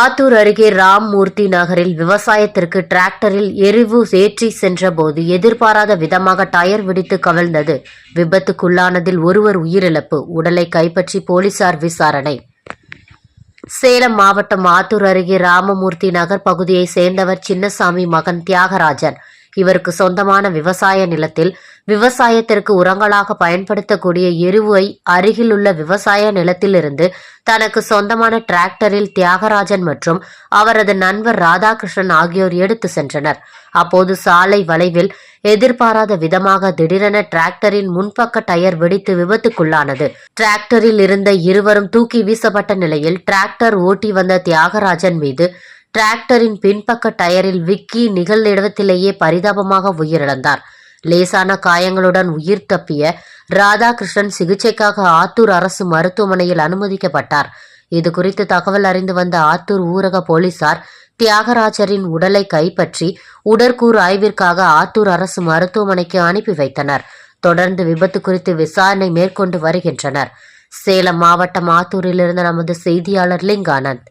ஆத்தூர் அருகே ராம்மூர்த்தி நகரில் விவசாயத்திற்கு டிராக்டரில் எரிவு ஏற்றி சென்றபோது எதிர்பாராத விதமாக டயர் வெடித்து கவிழ்ந்தது. விபத்துக்குள்ளானதில் ஒருவர் உயிரிழப்பு. உடலை கைப்பற்றி போலீசார் விசாரணை. சேலம் மாவட்டம் ஆத்தூர் அருகே ராமமூர்த்தி நகர் பகுதியைச் சேர்ந்தவர் சின்னசாமி மகன் தியாகராஜன். இவருக்கு சொந்தமான விவசாய நிலத்தில் விவசாயத்திற்கு உரங்களாக பயன்படுத்தக்கூடிய எருவை அருகிலுள்ள விவசாய நிலத்திலிருந்து தனக்கு சொந்தமான டிராக்டரில் தியாகராஜன் மற்றும் அவரது நண்பர் ராதாகிருஷ்ணன் ஆகியோர் எடுத்து சென்றனர். அப்போது சாலை வளைவில் எதிர்பாராத விதமாக திடீரென டிராக்டரின் முன்பக்க டயர் வெடித்து விபத்துக்குள்ளானது. டிராக்டரில் இருந்த இருவரும் தூக்கி வீசப்பட்ட நிலையில் டிராக்டர் ஓட்டி வந்த தியாகராஜன் மீது டிராக்டரின் பின்பக்க டயரில் விக்கி நிகழ்நிடத்திலேயே பரிதாபமாக உயிரிழந்தார். லேசான காயங்களுடன் உயிர் தப்பிய ராதாகிருஷ்ணன் சிகிச்சைக்காக ஆத்தூர் அரசு மருத்துவமனையில் அனுமதிக்கப்பட்டார். இது குறித்து தகவல் அறிந்து வந்த ஆத்தூர் ஊரக போலீசார் தியாகராஜரின் உடலை கைப்பற்றி உடற்கூறு ஆய்விற்காக ஆத்தூர் அரசு மருத்துவமனைக்கு அனுப்பி வைத்தனர். தொடர்ந்து விபத்து குறித்து விசாரணை மேற்கொண்டு வருகின்றனர். சேலம் மாவட்டம் ஆத்தூரிலிருந்து நமது செய்தியாளர் லிங்கானந்த்.